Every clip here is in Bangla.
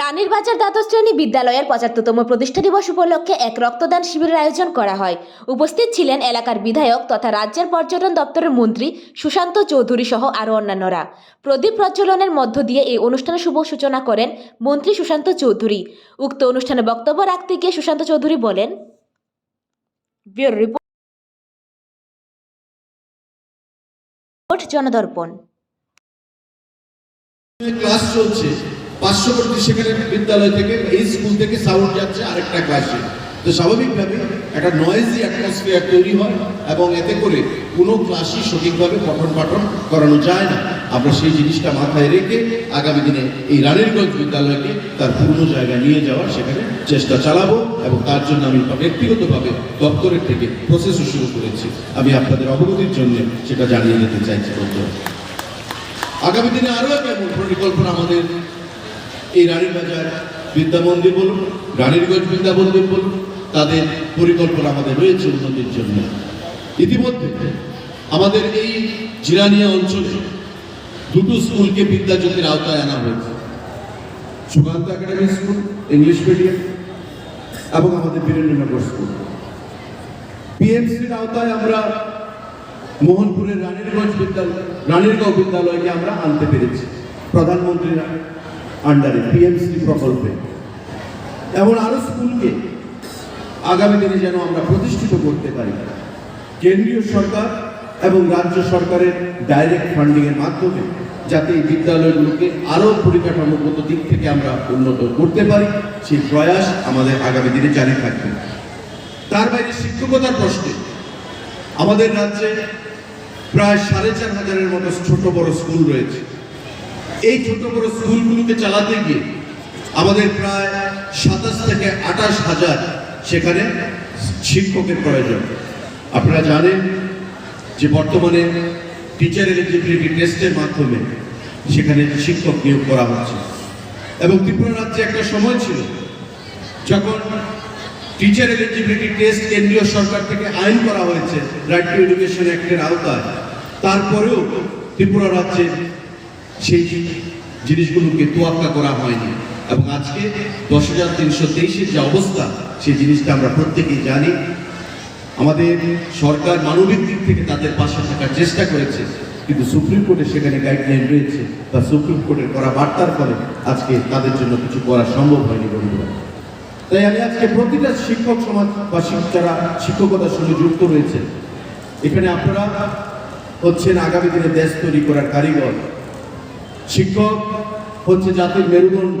রানীর বাজার দ্বাদশ শ্রেণি বিদ্যালয়ের পঁচাত্তরতম প্রতিষ্ঠা দিবস উপলক্ষে এক রক্তদান শিবিরের আয়োজন করা হয়। উপস্থিত ছিলেন এলাকার বিধায়ক তথা রাজ্যের পর্যটন দপ্তরের মন্ত্রী সুশান্ত চৌধুরী সহ আরও অন্যান্যরা। প্রদীপ প্রজ্বলনের মধ্য দিয়ে এই অনুষ্ঠানের শুভ সূচনা করেন মন্ত্রী সুশান্ত চৌধুরী। উক্ত অনুষ্ঠানে বক্তব্য রাখতে গিয়ে সুশান্ত চৌধুরী বলেন রিপোর্ট জনদর্পণ। ক্লাস চলছে। পার্শ্ববর্তী সেখানে বিদ্যালয় থেকে, এই স্কুল থেকে সাউন্ড যাচ্ছে আরেকটা ক্লাসে। তো স্বাভাবিকভাবে একটা নয়েজি অ্যাটমসফিয়ার তৈরি হয় এবং এতে করে কোনো ক্লাসই সঠিকভাবে পঠন পাঠন করানো যায় না। আমরা সেই জিনিসটা মাথায় রেখে আগামী দিনে এই রানীরগঞ্জ বিদ্যালয়কে তার পূর্ণ জায়গায় নিয়ে যাওয়ার সেখানে চেষ্টা চালাবো এবং তার জন্য আমি ব্যক্তিগতভাবে দপ্তরের থেকে প্রসেসও শুরু করেছি। আমি আপনাদের অবগতির জন্য সেটা জানিয়ে দিতে চাইছি আগামী দিনে আরও কেমন পরিকল্পনা আমাদের এই রানীর বাজার বিদ্যা মন্দির বলুন রানীরগঞ্জ বিদ্যা মন্দির বলুন, তাদের পরিকল্পনা আমাদের রয়েছে উন্নতির জন্য। ইতিমধ্যে আমাদের এই জিরানিয়া অঞ্চলে দুটো স্কুলকে বিদ্যাজ্যোতির আওতায় আনা হয়েছে। Sukanta academy school, English medium, এবং আমাদের বীরেন্দ্রনগর স্কুল। পিএমসির আওতায় আমরা মোহনপুরের রানীরগঞ্জ বিদ্যালয়, রানীরগাঁও বিদ্যালয়কে আমরা আনতে পেরেছি। প্রধানমন্ত্রীর আন্ডারে পিএমসি প্রকল্পে। এমন আরও স্কুলকে আগামী দিনে যেন আমরা প্রতিষ্ঠিত করতে পারি। কেন্দ্রীয় সরকার এবং রাজ্য সরকারের ডাইরেক্ট ফান্ডিংয়ের মাধ্যমে যাতে এই বিদ্যালয়গুলোকে আরও পরিকাঠামোগত দিক থেকে আমরা উন্নত করতে পারি, সেই প্রয়াস আমাদের আগামী দিনে জারি থাকবে। তার বাইরে শিক্ষকতার প্রশ্নে, আমাদের রাজ্যে প্রায় সাড়ে চার হাজারের মতো ছোট বড় স্কুল রয়েছে। এই ছোট বড় স্কুলগুলোকে চালাতে গিয়ে আমাদের প্রায় সাতাশ থেকে আঠাশ হাজার সেখানে শিক্ষকের প্রয়োজন। আপনারা জানেন যে বর্তমানে টিচার এলিজিবিলিটি টেস্টের মাধ্যমে সেখানে শিক্ষক নিয়োগ করা হচ্ছে। এবং ত্রিপুরা রাজ্যে একটা সময় ছিল যখন টিচার এলিজিবিলিটি টেস্ট কেন্দ্রীয় সরকার থেকে আইন করা হয়েছে রাইট টু এডুকেশন অ্যাক্টের আওতায়। তারপরেও ত্রিপুরা রাজ্যে সেই জিনিসগুলোকে তোয়াক্কা করা হয়নি। এবং আজকে দশ হাজার তিনশো তেইশের যে অবস্থা, সেই জিনিসটা আমরা প্রত্যেকেই জানি। আমাদের সরকার মানবিক দিক থেকে তাদের পাশে থাকার চেষ্টা করেছে, কিন্তু সুপ্রিম কোর্টে সেখানে গাইডলাইন রয়েছে বা সুপ্রিম কোর্টের করা বার্তার ফলে আজকে তাদের জন্য কিছু করা সম্ভব হয়নি বন্ধুরা। তাই আমি আজকে প্রতিটা শিক্ষক সমাজ বা যারা শিক্ষকতার সঙ্গে যুক্ত রয়েছে, এখানে আপনারা হচ্ছেন আগামী দিনে দেশ তৈরি করার কারিগর। শিক্ষক হচ্ছে জাতির মেরুদণ্ড।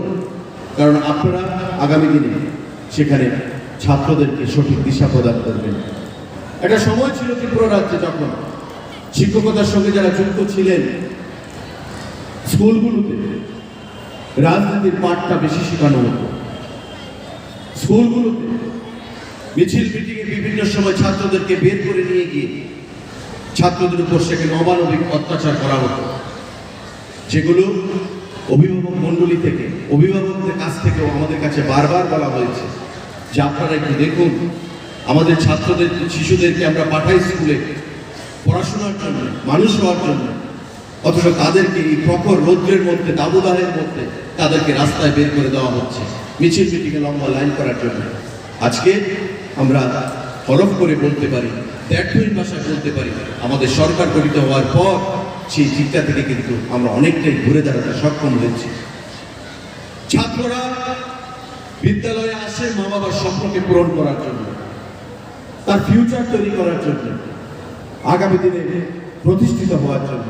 কারণ আপনারা আগামী দিনে সেখানে ছাত্রদেরকে সঠিক দিশা প্রদান করবেন। একটা সময় ছিল ত্রিপুরা রাজ্যে যখন শিক্ষকতার সঙ্গে যারা যুক্ত ছিলেন, স্কুলগুলোতে রাজনীতির পাঠটা বেশি শেখানো হতো। স্কুলগুলোতে মিছিল, মিটিংয়ে বিভিন্ন সময় ছাত্রদেরকে বের করে নিয়ে গিয়ে ছাত্রদের উপর সেখানে অমানবিক অত্যাচার করা হতো। যেগুলো অভিভাবক মণ্ডলী থেকে, অভিভাবকদের কাছ থেকেও আমাদের কাছে বারবার বলা হয়েছে যে আপনারা একটু দেখুন, আমাদের ছাত্রদের, শিশুদেরকে আমরা পাঠাই স্কুলে পড়াশোনার জন্য, মানুষ হওয়ার জন্য। অথচ তাদেরকে এই প্রখর রৌদ্রের মধ্যে, দাবদাহের মধ্যে তাদেরকে রাস্তায় বের করে দেওয়া হচ্ছে, মিছিল মিটিংয়ে লম্বা লাইন করার জন্য। আজকে আমরা হরফ করে বলতে পারি, ব্যর্থহীন ভাষায় বলতে পারি, আমাদের সরকার গঠিত হওয়ার পর সেই চিন্তা থেকে কিন্তু আমরা অনেকটাই ঘুরে দাঁড়াতে সক্ষম হয়েছি। ছাত্ররা বিদ্যালয়ে আসে মা বাবার স্বপ্নকে পূরণ করার জন্য, তার ফিউচার তৈরি করার জন্য, আগামী দিনে প্রতিষ্ঠিত হওয়ার জন্য।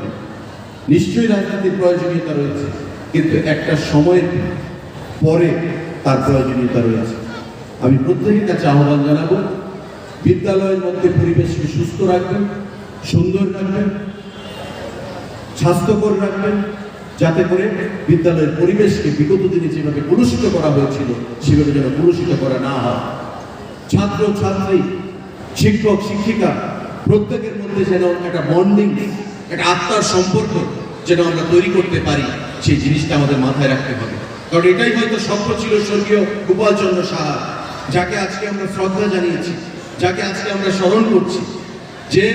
নিশ্চয়ই রাজনীতির প্রয়োজনীয়তা রয়েছে, কিন্তু একটা সময়ের পরে তার প্রয়োজনীয়তা রয়েছে। আমি প্রত্যেকের কাছে আহ্বান জানাব, বিদ্যালয়ের মধ্যে পরিবেশকে সুস্থ রাখবেন, সুন্দর রাখবেন স্বাস্থ্যকর রাখবেন যাতে করে বিদ্যালয়ের পরিবেশকে বিগত দিনে যেভাবে কলুষিত করা হয়েছিল, সেভাবে যেন কলুষিত করা না হয়। ছাত্র, ছাত্রী, শিক্ষক, শিক্ষিকা, প্রত্যেকের মধ্যে যেন একটা বন্ডিং একটা আত্মার সম্পর্ক যেন আমরা তৈরি করতে পারি, সেই জিনিসটা আমাদের মাথায় রাখতে হবে। কারণ এটাই হয়তো স্বপ্ন ছিল স্বর্গীয় গোপালচন্দ্র সাহা, যাকে আজকে আমরা শ্রদ্ধা জানিয়েছি, যাকে আজকে আমরা স্মরণ করছি যে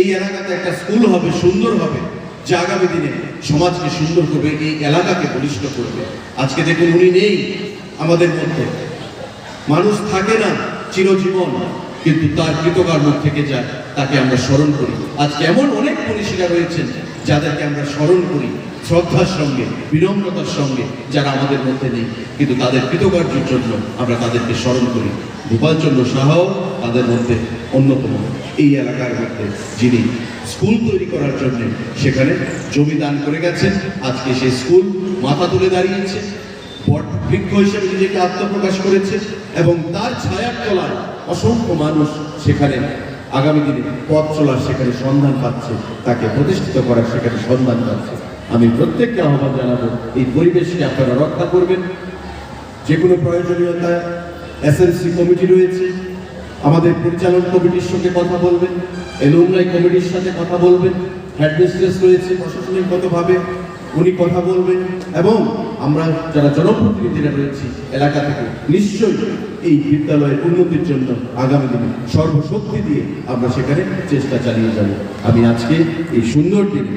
এই এলাকাতে একটা স্কুল হবে, সুন্দর হবে। যে আগামী দিনে সমাজকে সুন্দর করবে, এই এলাকাকে বলিষ্ঠ করবে। আজকে দেখুন উনি নেই আমাদের মধ্যে। মানুষ থাকে না, চিরজীবন, কিন্তু তার কৃতকর্ম থেকে যায়, তাকে আমরা স্মরণ করি। আজকে এমন অনেক মনীষীরা রয়েছেন, যাদেরকে আমরা স্মরণ করি, শ্রদ্ধার সঙ্গে, বিনম্রতার সঙ্গে, যারা আমাদের মধ্যে নেই। কিন্তু তাদের কৃতকার্যের জন্য আমরা তাদেরকে স্মরণ করি। গোপালচন্দ্র সাহাও তাদের মধ্যে অন্যতম এই এলাকার মধ্যে যিনি স্কুল তৈরি করার জন্য সেখানে জমি দান করে গেছেন। আজকে সেই স্কুল মাথা তুলে দাঁড়িয়েছে। বৃক্ষ হিসেবে নিজেকে আত্মপ্রকাশ করেছে এবং তার ছায়ার তলায় অসংখ্য মানুষ সেখানে আগামী দিনে পথ চলার সেখানে সন্ধান পাচ্ছে, তাকে প্রতিষ্ঠিত করার সেখানে সন্ধান পাচ্ছে। আমি প্রত্যেককে আহ্বান জানাব, এই পরিবেশকে আপনারা রক্ষা করবেন। যে কোনো প্রয়োজনীয়তায় এসএলসি কমিটি রয়েছে আমাদের পরিচালন কমিটির সঙ্গে কথা বলবেন, এলুমনাই কমিটির সাথে কথা বলবেন হেডমিস্ট্রেস রয়েছে প্রশাসনিকগতভাবে উনি কথা বলবেন, এবং আমরা যারা জনপ্রতিনিধিরা রয়েছি এলাকা থেকে, নিশ্চয়ই এই বিদ্যালয়ের উন্নতির জন্য আগামী দিনে সর্বশক্তি দিয়ে আমরা সেখানে চেষ্টা চালিয়ে যাব। আমি আজকে এই সুন্দর দিনে